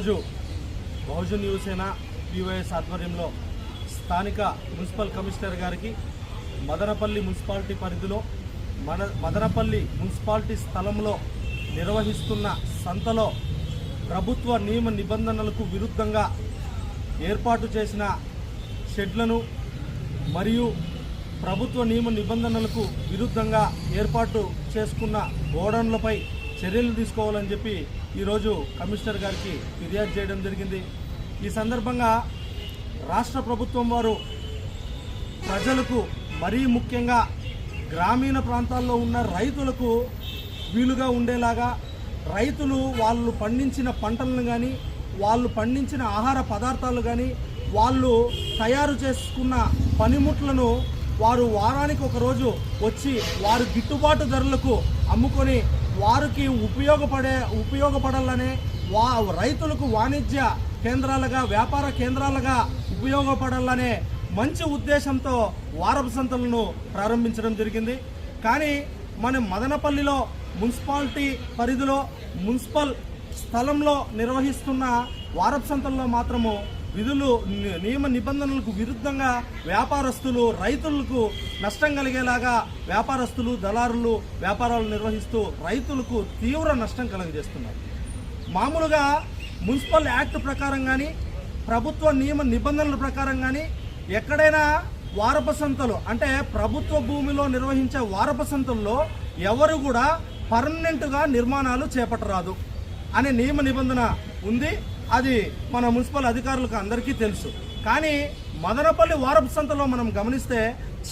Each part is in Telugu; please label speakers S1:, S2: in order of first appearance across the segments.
S1: రోజు బహుజన్ యువసేన పివైఎస్ ఆధ్వర్యంలో స్థానిక మున్సిపల్ కమిషనర్ గారికి మదనపల్లి మున్సిపాలిటీ పరిధిలో మన మదనపల్లి మున్సిపాలిటీ స్థలంలో నిర్వహిస్తున్న సంతలో ప్రభుత్వ నియమ నిబంధనలకు విరుద్ధంగా ఏర్పాటు చేసిన షెడ్లను మరియు ప్రభుత్వ నియమ నిబంధనలకు విరుద్ధంగా ఏర్పాటు చేసుకున్న గోడౌన్లపై చర్యలు తీసుకోవాలని చెప్పి ఈరోజు కమిషనర్ గారికి ఫిర్యాదు చేయడం జరిగింది. ఈ సందర్భంగా రాష్ట్ర ప్రభుత్వం వారు ప్రజలకు మరీ ముఖ్యంగా గ్రామీణ ప్రాంతాల్లో ఉన్న రైతులకు వీలుగా ఉండేలాగా రైతులు వాళ్ళు పండించిన పంటలను కానీ వాళ్ళు పండించిన ఆహార పదార్థాలు కానీ వాళ్ళు తయారు చేసుకున్న పనిముట్లను వారు వారానికి ఒకరోజు వచ్చి వారు గిట్టుబాటు ధరలకు అమ్ముకొని వారికి ఉపయోగపడే ఉపయోగపడాలనే వా రైతులకు వాణిజ్య కేంద్రాలుగా వ్యాపార కేంద్రాలుగా ఉపయోగపడాలనే మంచి ఉద్దేశంతో వారపు సంతలను ప్రారంభించడం జరిగింది. కానీ మన మదనపల్లిలో మున్సిపాలిటీ పరిధిలో మున్సిపల్ స్థలంలో నిర్వహిస్తున్న వారపు సంతల్లో మాత్రము విధులు నియమ నిబంధనలకు విరుద్ధంగా వ్యాపారస్తులు రైతులకు నష్టం కలిగేలాగా వ్యాపారస్తులు దళారులు వ్యాపారాలు నిర్వహిస్తూ రైతులకు తీవ్ర నష్టం కలుగజేస్తున్నారు. మామూలుగా మున్సిపల్ యాక్ట్ ప్రకారం కానీ ప్రభుత్వ నియమ నిబంధనల ప్రకారం కానీ ఎక్కడైనా వారపసంతలు అంటే ప్రభుత్వ భూమిలో నిర్వహించే వారపసంతల్లో ఎవరు కూడా పర్మనెంట్గా నిర్మాణాలు చేపట్టరాదు అనే నియమ నిబంధన ఉంది. అది మన మున్సిపల్ అధికారులకు అందరికీ తెలుసు. కానీ మదనపల్లి వారపు సంతలో మనం గమనిస్తే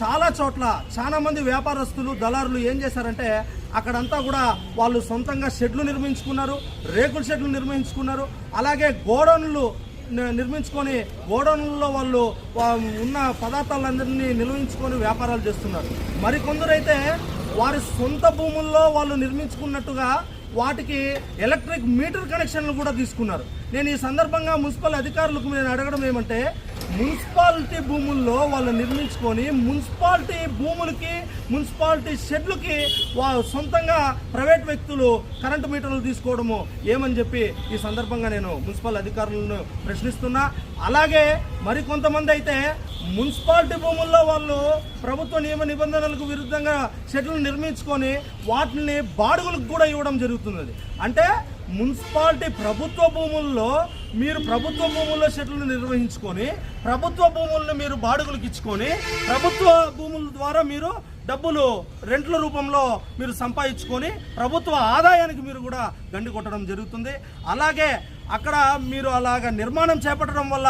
S1: చాలా చోట్ల చాలా మంది వ్యాపారస్తులు దళారులు ఏం చేశారంటే అక్కడంతా కూడా వాళ్ళు సొంతంగా షెడ్లు నిర్మించుకున్నారు రేకుల షెడ్లు నిర్మించుకున్నారు అలాగే గోడౌన్లు నిర్మించుకొని గోడౌన్లలో వాళ్ళు వా- ఉన్న పదార్థాలందరినీ నిల్వించుకొని వ్యాపారాలు చేస్తున్నారు. మరికొందరైతే వారి సొంత భూముల్లో వాళ్ళు నిర్మించుకున్నట్టుగా వాటికి ఎలక్ట్రిక్ మీటర్ కనెక్షన్లు కూడా తీసుకున్నారు. నేను ఈ సందర్భంగా మున్సిపల్ అధికారులకు నేను అడగడం ఏమంటే మున్సిపాలిటీ భూముల్లో వాళ్ళు నిర్మించుకొని మున్సిపాలిటీ భూములకి మున్సిపాలిటీ షెడ్లకి వా సొంతంగా ప్రైవేట్ వ్యక్తులు కరెంటు మీటర్లు తీసుకోవడము ఏమని చెప్పి ఈ సందర్భంగా నేను మున్సిపల్ అధికారులను ప్రశ్నిస్తున్నా. అలాగే మరికొంతమంది అయితే మున్సిపాలిటీ భూముల్లో వాళ్ళు ప్రభుత్వ నియమ నిబంధనలకు విరుద్ధంగా షెడ్లు నిర్మించుకొని వాటిని బాడుగులకు కూడా ఇవ్వడం జరుగుతున్నది. అంటే మున్సిపాలిటీ ప్రభుత్వ భూముల్లో మీరు ప్రభుత్వ భూముల్లో షెడ్లు నిర్వహించుకొని ప్రభుత్వ భూములను మీరు బాడుగులకు ఇచ్చుకొని ప్రభుత్వ భూముల ద్వారా మీరు డబ్బులు రెంట్ల రూపంలో మీరు సంపాదించుకొని ప్రభుత్వ ఆదాయానికి మీరు కూడా గండి కొట్టడం జరుగుతుంది. అలాగే అక్కడ మీరు అలాగ నిర్మాణం చేపట్టడం వల్ల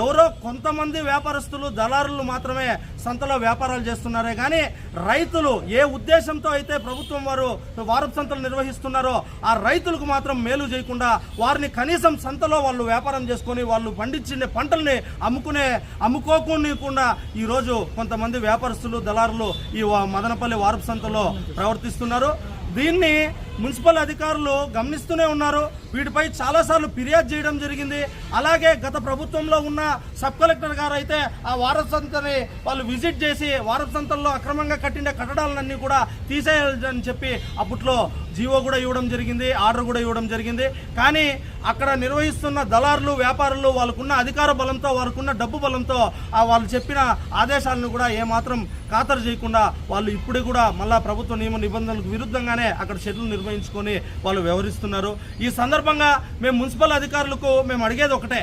S1: ఎవరో కొంతమంది వ్యాపారస్తులు దళారులు మాత్రమే సంతలో వ్యాపారాలు చేస్తున్నారే. కానీ రైతులు ఏ ఉద్దేశంతో అయితే ప్రభుత్వం వారు వారపు సంతలు నిర్వహిస్తున్నారో ఆ రైతులకు మాత్రం మేలు చేయకుండా వారిని కనీసం సంతలో వాళ్ళు వ్యాపారం చేసుకొని వాళ్ళు పండించిన పంటల్ని అమ్ముకునే అమ్ముకోకుండా ఈరోజు కొంతమంది వ్యాపారస్తులు దళారులు ఈ మదనపల్లి వారపు సంతలో ప్రవర్తిస్తున్నారు. దీన్ని మున్సిపల్ అధికారులు గమనిస్తూనే ఉన్నారు. వీటిపై చాలాసార్లు ఫిర్యాదు చేయడం జరిగింది. అలాగే గత ప్రభుత్వంలో ఉన్న సబ్ కలెక్టర్ గారు అయితే ఆ వారసంతని వాళ్ళు విజిట్ చేసి వారపు సంతల్లో అక్రమంగా కట్టిన కట్టడాలన్నీ కూడా తీసేయాలని చెప్పి అప్పట్లో జీవో కూడా ఇవ్వడం జరిగింది ఆర్డర్ కూడా ఇవ్వడం జరిగింది. కానీ అక్కడ నిర్వహిస్తున్న దళారులు వ్యాపారులు వాళ్ళకున్న అధికార బలంతో వాళ్ళకున్న డబ్బు బలంతో ఆ వాళ్ళు చెప్పిన ఆదేశాలను కూడా ఏమాత్రం ఖాతరు చేయకుండా వాళ్ళు ఇప్పుడు కూడా మళ్ళా ప్రభుత్వ నియమ నిబంధనలకు విరుద్ధంగానే అక్కడ షెడ్యూల్ నిర్వహించుకొని వాళ్ళు వ్యవహరిస్తున్నారు ఈ సందర్భంగా మేము మున్సిపల్ అధికారులకు మేము అడిగేది ఒకటే.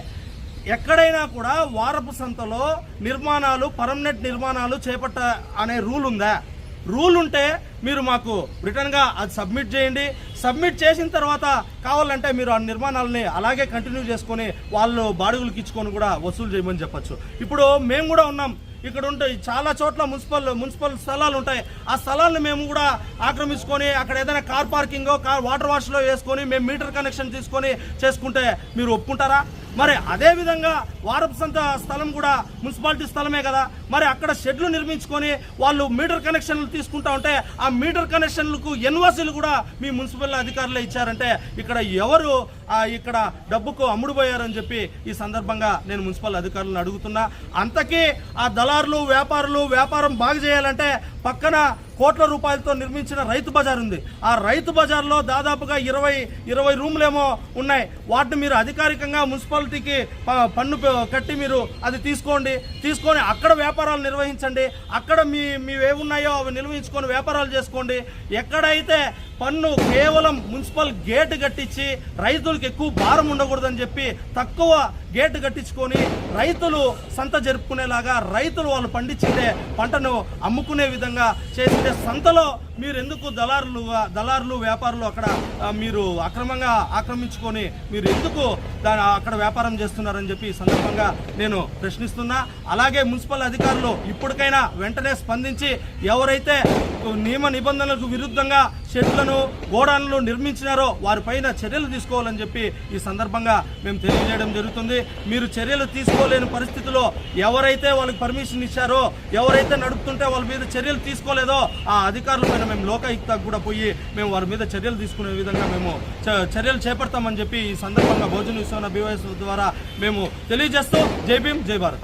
S1: ఎక్కడైనా కూడా వారపు సంతలో నిర్మాణాలు పర్మనెంట్ నిర్మాణాలు చేపట్ట అనే రూల్ ఉందా? రూల్ ఉంటే మీరు మాకు రిటర్న్గా అది సబ్మిట్ చేయండి. సబ్మిట్ చేసిన తర్వాత కావాలంటే మీరు ఆ నిర్మాణాలని అలాగే కంటిన్యూ చేసుకొని వాళ్ళు బాడుగులకి ఇచ్చుకొని కూడా వసూలు చేయమని చెప్పచ్చు. ఇప్పుడు మేము కూడా ఉన్నాం. ఇక్కడ ఉంటాయి. చాలా చోట్ల మున్సిపల్ మున్సిపల్ స్థలాలు ఉంటాయి. ఆ స్థలాలను మేము కూడా ఆక్రమించుకొని అక్కడ ఏదైనా కార్ పార్కింగ్ కార్ వాటర్ వాష్లో వేసుకొని మేము మీటర్ కనెక్షన్ తీసుకొని చేసుకుంటే మీరు ఒప్పుకుంటారా? మరి అదేవిధంగా వారపు సంత స్థలం కూడా మున్సిపాలిటీ స్థలమే కదా. మరి అక్కడ షెడ్లు నిర్మించుకొని వాళ్ళు మీటర్ కనెక్షన్లు తీసుకుంటా ఉంటే ఆ మీటర్ కనెక్షన్లకు ఎన్వాసీలు కూడా మీ మున్సిపల్ అధికారులే ఇచ్చారంటే ఇక్కడ ఎవరు ఇక్కడ డబ్బుకు అమ్ముడుపోయారని చెప్పి ఈ సందర్భంగా నేను మున్సిపల్ అధికారులను అడుగుతున్నా. అంతకీ ఆ దళారులు వ్యాపారులు వ్యాపారం బాగు చేయాలంటే పక్కన కోట్ల రూపాయలతో నిర్మించిన రైతు బజార్ ఉంది. ఆ రైతు బజార్లో దాదాపుగా ఇరవై ఇరవై రూములేమో ఉన్నాయి. వాటిని మీరు అధికారికంగా మున్సిపాలిటీకి పన్ను కట్టి మీరు అది తీసుకోండి. తీసుకొని అక్కడ వ్యాపారాలు నిర్వహించండి. అక్కడ మీ మీవేమున్నాయో అవి నిర్వహించుకొని వ్యాపారాలు చేసుకోండి. ఎక్కడైతే పన్ను కేవలం మున్సిపల్ గేటు కట్టించి రైతులకు ఎక్కువ భారం ఉండకూడదని చెప్పి తక్కువ గేటు కట్టించుకొని రైతులు సంత జరుపుకునేలాగా రైతులు వాళ్ళు పండించిందే పంటను అమ్ముకునే విధంగా చేస్తే సంతలో మీరు ఎందుకు దళారులు దళారులు వ్యాపారులు అక్కడ మీరు అక్రమంగా ఆక్రమించుకొని మీరు ఎందుకు దాని అక్కడ వ్యాపారం చేస్తున్నారని చెప్పి ఈ సందర్భంగా నేను ప్రశ్నిస్తున్నా. అలాగే మున్సిపల్ అధికారులు ఇప్పటికైనా వెంటనే స్పందించి ఎవరైతే నియమ నిబంధనలకు విరుద్ధంగా షెడ్లను గోడాలను నిర్మించినారో వారిపైన చర్యలు తీసుకోవాలని చెప్పి ఈ సందర్భంగా మేము తెలియజేయడం జరుగుతుంది. మీరు చర్యలు తీసుకోలేని పరిస్థితిలో ఎవరైతే వాళ్ళకి పర్మిషన్ ఇచ్చారో ఎవరైతే నడుపుతుంటే వాళ్ళ మీద చర్యలు తీసుకోలేదో ఆ అధికారుల పైన మేము లోకాయుక్తకు కూడా పోయి మేము వారి మీద చర్యలు తీసుకునే విధంగా మేము చ- చర్యలు చేపడతామని చెప్పి ఈ సందర్భంగా భోజన విశ్వన బీవైఎస్ ద్వారా మేము తెలియజేస్తూ జై భీమ్ జై భారత్.